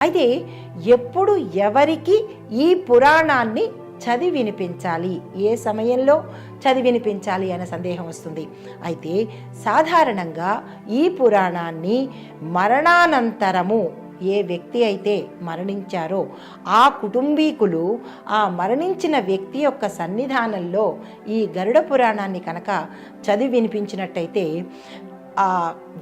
అయితే ఎప్పుడు ఎవరికి ఈ పురాణాన్ని చదివి వినిపించాలి? ఏ సమయంలో చదివి వినిపించాలి అనే సందేహం వస్తుంది. అయితే సాధారణంగా ఈ పురాణాన్ని మరణానంతరము ఏ వ్యక్తి అయితే మరణించారో ఆ కుటుంబీకులు ఆ మరణించిన వ్యక్తి యొక్క సన్నిధానంలో ఈ గరుడ పురాణాన్ని కనుక చదివి వినిపించినట్టయితే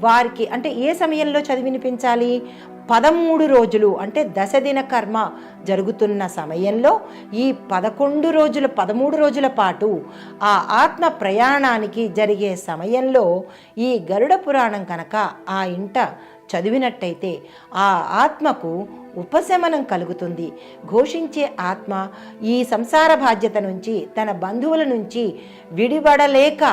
వారికి అంటే ఏ సమయంలో చదివి వినిపించాలి పదమూడు రోజులు అంటే దశదిన కర్మ జరుగుతున్న సమయంలో ఈ పదకొండు రోజుల పదమూడు రోజుల పాటు ఆ ఆత్మ ప్రయాణానికి జరిగే సమయంలో ఈ గరుడ పురాణం కనుక ఆ ఇంట చదివినట్టయితే ఆ ఆత్మకు ఉపశమనం కలుగుతుంది. ఘోషించే ఆత్మ ఈ సంసార బాధ్యత నుంచి తన బంధువుల నుంచి విడిపడలేక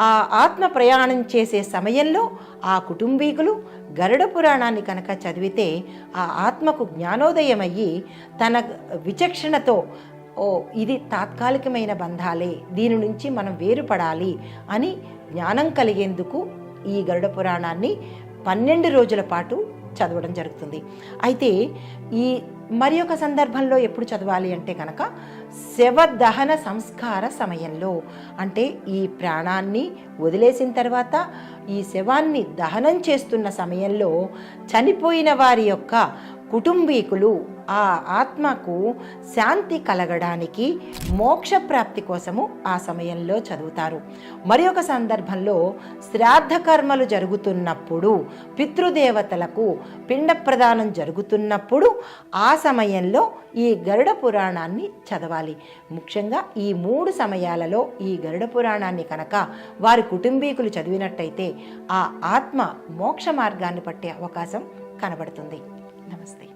ఆ ఆత్మ ప్రయాణం చేసే సమయంలో ఆ కుటుంబీకులు గరుడ పురాణాన్ని కనుక చదివితే ఆ ఆత్మకు జ్ఞానోదయమయ్యి తన విచక్షణతో ఓ ఇది తాత్కాలికమైన బంధాలే దీని నుంచి మనం వేరుపడాలి అని జ్ఞానం కలిగేందుకు ఈ గరుడ పురాణాన్ని పన్నెండు రోజుల పాటు చదవడం జరుగుతుంది. అయితే ఈ మరి ఒక సందర్భంలో ఎప్పుడు చదవాలి అంటే కనుక శవ దహన సంస్కార సమయంలో. అంటే ఈ ప్రాణాన్ని వదిలేసిన తర్వాత ఈ శవాన్ని దహనం చేస్తున్న సమయంలో చనిపోయిన వారి యొక్క కుటుంబీకులు ఆ ఆత్మకు శాంతి కలగడానికి మోక్ష ప్రాప్తి కోసము ఆ సమయంలో చదువుతారు. మరి ఒక సందర్భంలో శ్రాద్ధ కర్మలు జరుగుతున్నప్పుడు పితృదేవతలకు పిండ ప్రదానం జరుగుతున్నప్పుడు ఆ సమయంలో ఈ గరుడ పురాణాన్ని చదవాలి. ముఖ్యంగా ఈ మూడు సమయాలలో ఈ గరుడ పురాణాన్ని కనుక వారి కుటుంబీకులు చదివినట్టయితే ఆ ఆత్మ మోక్ష మార్గాన్ని పట్టే అవకాశం కనబడుతుంది. నమస్తే.